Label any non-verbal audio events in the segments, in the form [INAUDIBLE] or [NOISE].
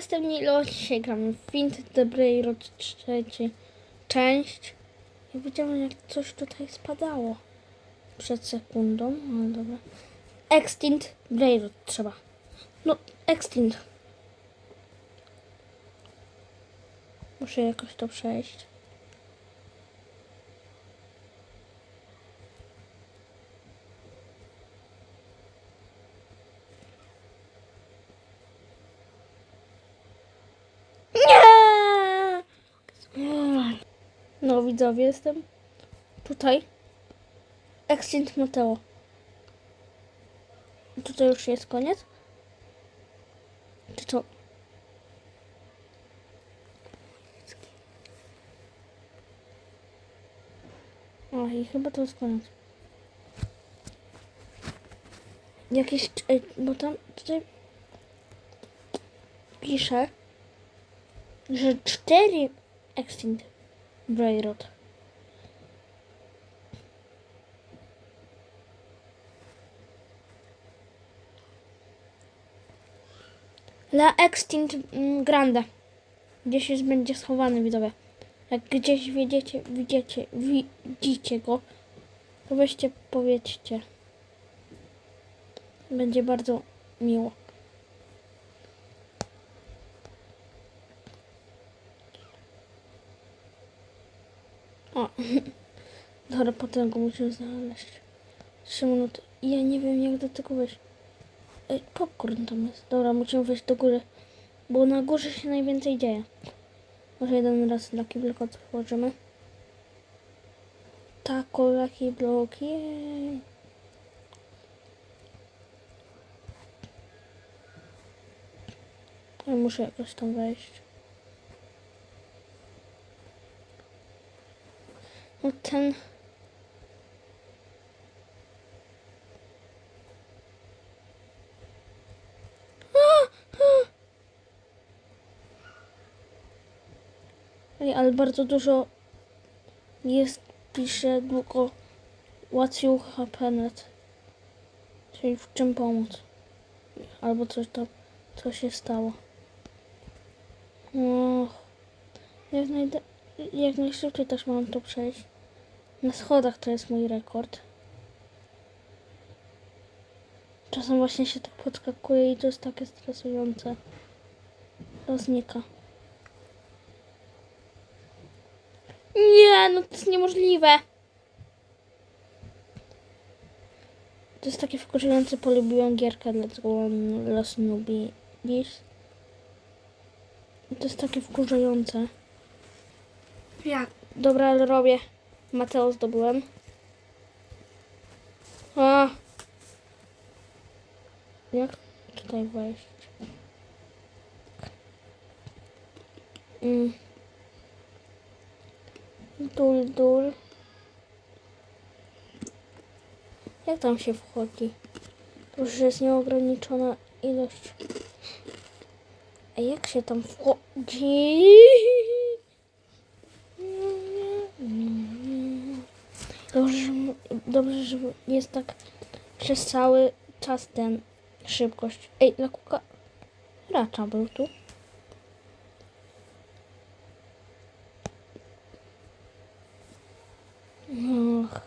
Jestem Nilo, dzisiaj gramy w Wind the trzeci część. Ja widziałem jak coś tutaj spadało przed sekundą, ale dobra. Extinct Brainrod trzeba. No, Extinct. Muszę jakoś to przejść. Nie! Nie. No widzowie, jestem tutaj. Extinct Mateo. Tutaj już jest koniec? Czy co? O, i chyba to jest koniec. Jakieś, ej, bo tam tutaj pisze, że cztery Extinct Brainrod. La Extinct mm, Grande. Gdzieś jest, będzie schowany, widzowie. Jak gdzieś wiedziecie, widzicie, widzicie go, to weźcie, powiedzcie. Będzie bardzo miło. O, dobra, potem go muszę znaleźć. Trzy minuty. Ja nie wiem, jak do tego wejść. Ej, popcorn tam jest. Dobra, musimy wejść do góry, bo na górze się najwięcej dzieje. Może jeden raz Lucky Block otworzymy. Tako Lucky Block, jej. Ja muszę jakoś tam wejść. No ten... Ale bardzo dużo jest, pisze długo What's you happened? Czyli w czym pomóc? Albo coś tam, co się stało. Och, jak, jak najszybciej też mam to przejść. Na schodach to jest mój rekord. Czasem właśnie się tak podskakuje i to jest takie stresujące. To znika. Nie, no to jest niemożliwe. To jest takie wkurzające, polubiłem gierkę, dlatego mam Los Nubis. To jest takie wkurzające. Jak? Dobra, ale robię. Mateo zdobyłem. A. Jak tutaj wejść? Mm. Dul, dul. Jak tam się wchodzi? To już jest nieograniczona ilość. A jak się tam wchodzi? Dobrze, że, dobrze, że jest tak przez cały czas ten szybkość. Ej, lakuka racza był tu. Och.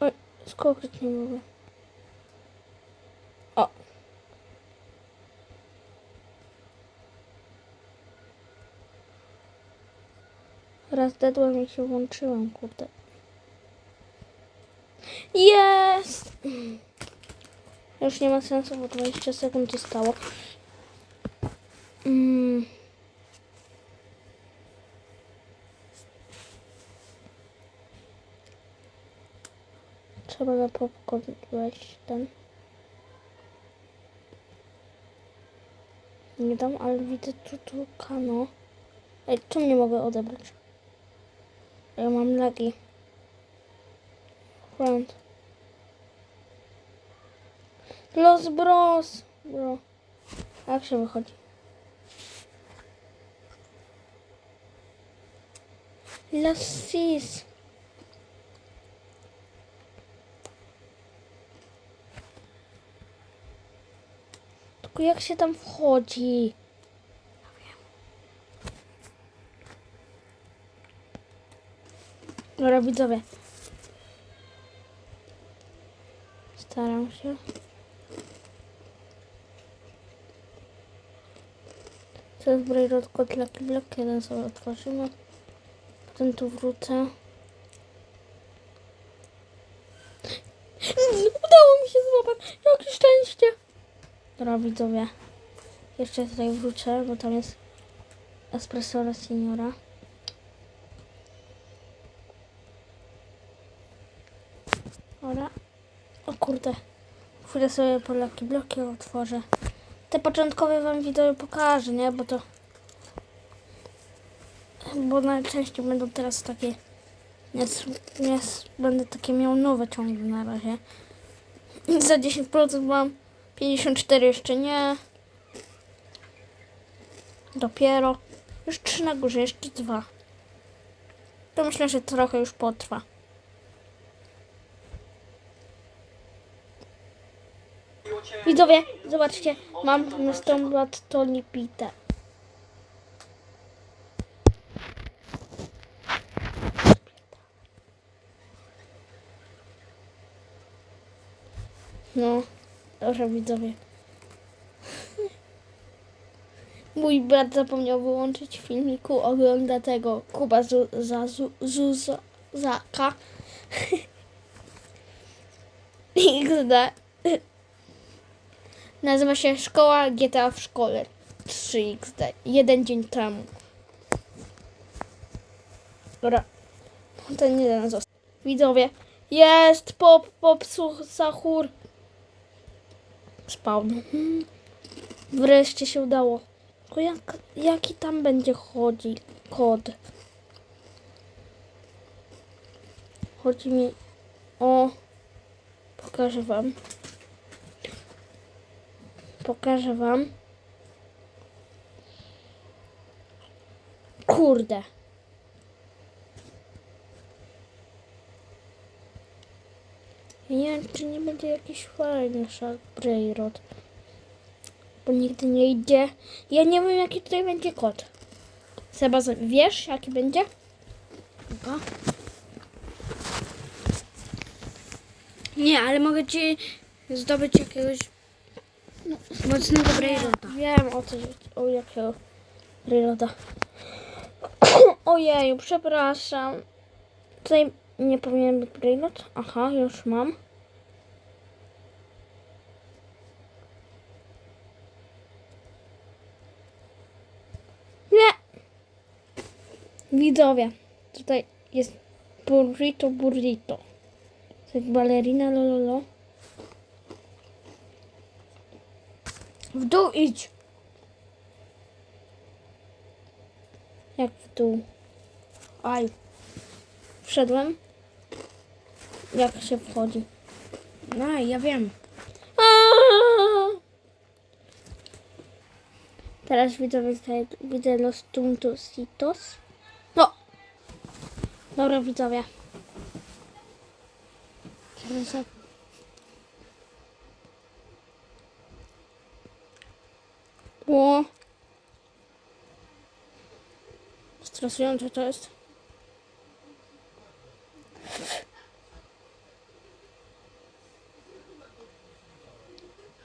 Oj, nie mogę. O. Raz dedłem i się włączyłem, kurde. Jest! Już nie ma sensu, bo 20 sekund zostało. Mm. Trzeba na popcorn wejść ten. Nie dam, ale widzę tu, tu kano. Ej, czemu nie mogę odebrać? Ja mam lagi. Front. Los Bros. Bro. Jak się wychodzi? Las Sis. Tylko jak się tam wchodzi? Dobra, widzowie. Staram się. To jest brejrot kotlaki blok, jeden sobie otworzymy. Potem tu wrócę. Udało mi się złapać. Jakie szczęście. Dobra, widzowie. Jeszcze tutaj wrócę, bo tam jest espresso signora. Dobra. O kurde. Chwilę sobie polaki bloki otworzę. Te początkowe wam wideo pokażę, nie? Bo to... Bo najczęściej będą teraz takie... Nie, nie, będę takie miał nowe ciągle na razie. Za 10% mam 54 jeszcze nie. Dopiero. Już 3 na górze, jeszcze 2. To myślę, że trochę już potrwa. Widzowie, zobaczcie, mam na 100 lat to lipite. No, dobra widzowie. Mój brat zapomniał wyłączyć filmiku, ogląda tego Kuba Zu, za, Zu. XD. [LAUGHS] Nazywa się Szkoła GTA w szkole 3XD. Jeden dzień temu. Dobra. Ten jeden został. Widzowie. Jest pop, pop, such, sahur. Spawn. Hmm. Wreszcie się udało. Tylko jak, jaki tam będzie chodzi kod? Chodzi mi o... Pokażę wam. Pokażę wam. Kurde. Nie wiem, czy nie będzie jakiś fajny Braille'ot. Bo nigdy nie idzie. Ja nie wiem, jaki tutaj będzie kod. Seba, wiesz, jaki będzie? Dobra. Nie, ale mogę ci zdobyć jakiegoś mocnego Braille'ota. Wiem o co, o jakiego Braille'ota. [COUGHS] Ojeju, przepraszam. Tutaj nie powinien być Braille'ot. Aha, już mam. Nie! Widzowie, tutaj jest burrito, burrito. To jest balerina, lololo. W dół idź. Jak w dół. Aj. Wszedłem. Jak się wchodzi? No, ja wiem. Teraz widzowie widzę Los Tuntositos. No! Dobra widzowie. O! Stresujące to.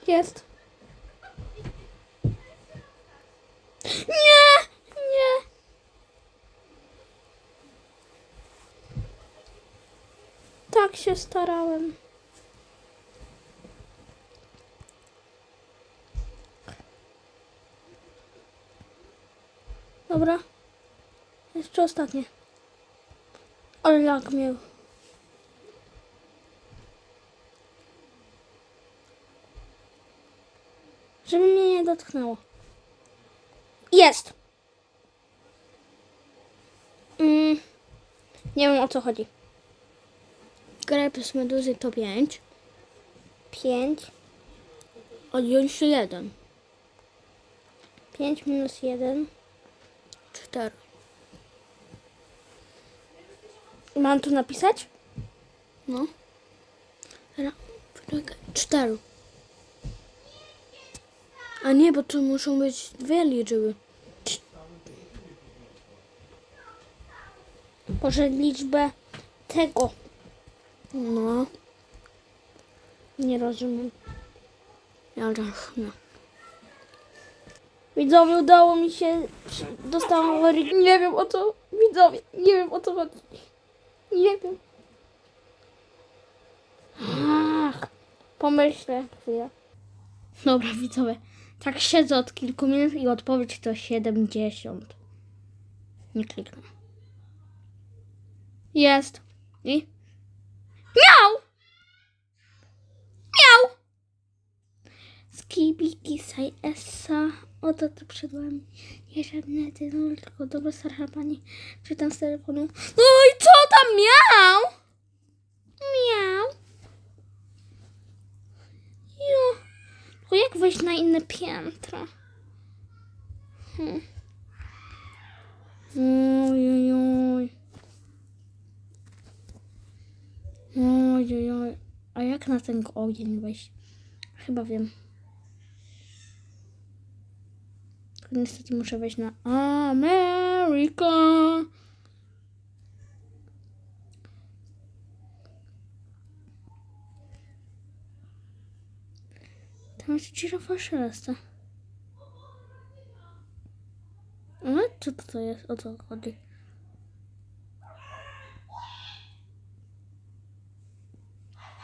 Jest. Nie! Nie! Tak się starałem. Dobra. Jeszcze ostatnie. Ale lag miał. Żeby mnie nie dotknęło. Jest! Mm, nie wiem o co chodzi. Grepes meduzy to 5. 5. Odjąć 1. 5 minus 1. 4. Mam tu napisać? No. Teraz, poczekaj. 4. A nie, bo to muszą być dwie liczby. Może liczbę tego. No, Nie rozumiem. ja nie. Widzowie, udało mi się. Dostałam Amerykę. Nie wiem o co. Widzowie, nie wiem o co chodzi. Nie wiem. Ach, pomyślę chwilę. Dobra, widzowie. Tak siedzę od kilku minut i odpowiedź to 70. Nie kliknę. Jest. I? Miał! Miał! Skibiki saj essa. Oto to przed wami. Nie żadne ty, no, tylko dobra starsza pani. Czytam z telefonu. No i co tam miał? Miał. Jo. Tylko jak wejść na inne piętro? Hmm. Oj, oj, oj. Oj, oj. A jak na ten ogień wejść? Chyba wiem. Niestety muszę wejść na America. Tam jest girafa szelesta. Ale co to jest? O co chodzi?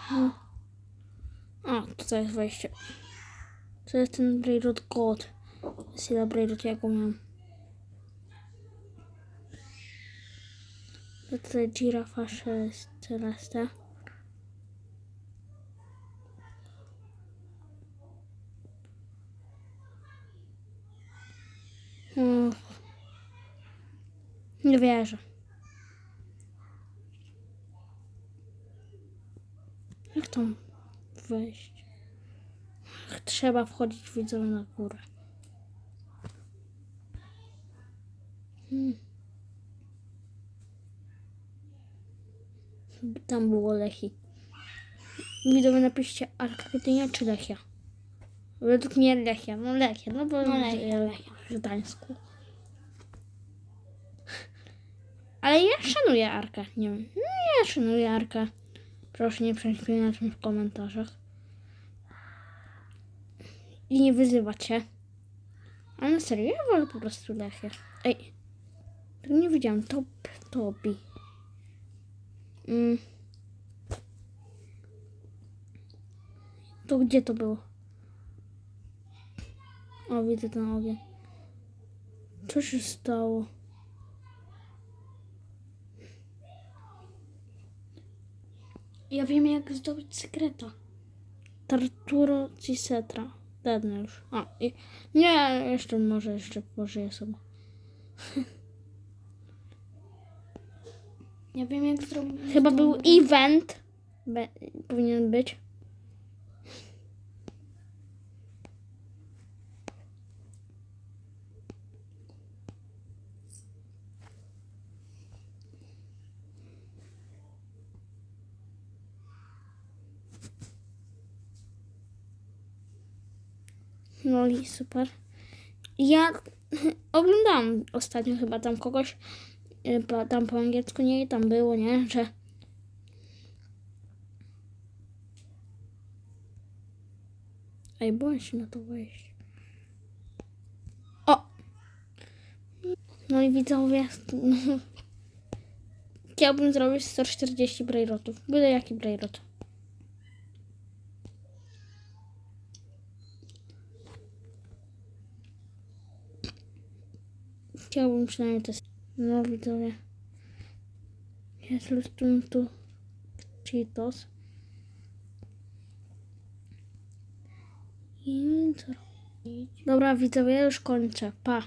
Hmm. Tutaj jest wejście. To jest ten Brainroot God. Sila Brainroot, jak go miałem. To tutaj girafa szelest- celesta. Hmm. Nie wierzę. Jak tam wejść? Trzeba wchodzić widzowie na górę. Hmm. Tam było Lechi. Widzowie napiszcie Arkadynia czy Lechia. Według mnie Lechia. No Lechia, no bo No, Lechia, Lechia, w Gdańsku. [LAUGHS] Ale ja szanuję Arka. Nie wiem. No, ja szanuję Arka. Proszę nie przeklinać mi w komentarzach. I nie wyzywać się. Ale na serio, ja wolę po prostu Lechię. Ej. Tak nie widziałam. Top Tobi. Mm. To gdzie to było? O, widzę ten ogień. Co się stało? Ja wiem jak zdobyć sekreta. Tarturo Cicetra. Dawno już. A, i... Nie, jeszcze może jeszcze pożyję sobie. Ja wiem jak zrobić. Chyba był event. Be, powinien być. I super. Ja [LAUGHS] oglądałam ostatnio chyba tam kogoś, y, tam po angielsku nie, tam było, nie, że Ej, bądź się na to wejść. O! No i widzowie, [LAUGHS] chciałbym zrobić 140 brainrotów. Byle jaki brainrot. Chciałbym przynajmniej to... No widzowie. Jest tu Cheetos. I co? Dobra widzowie, już kończę. Pa.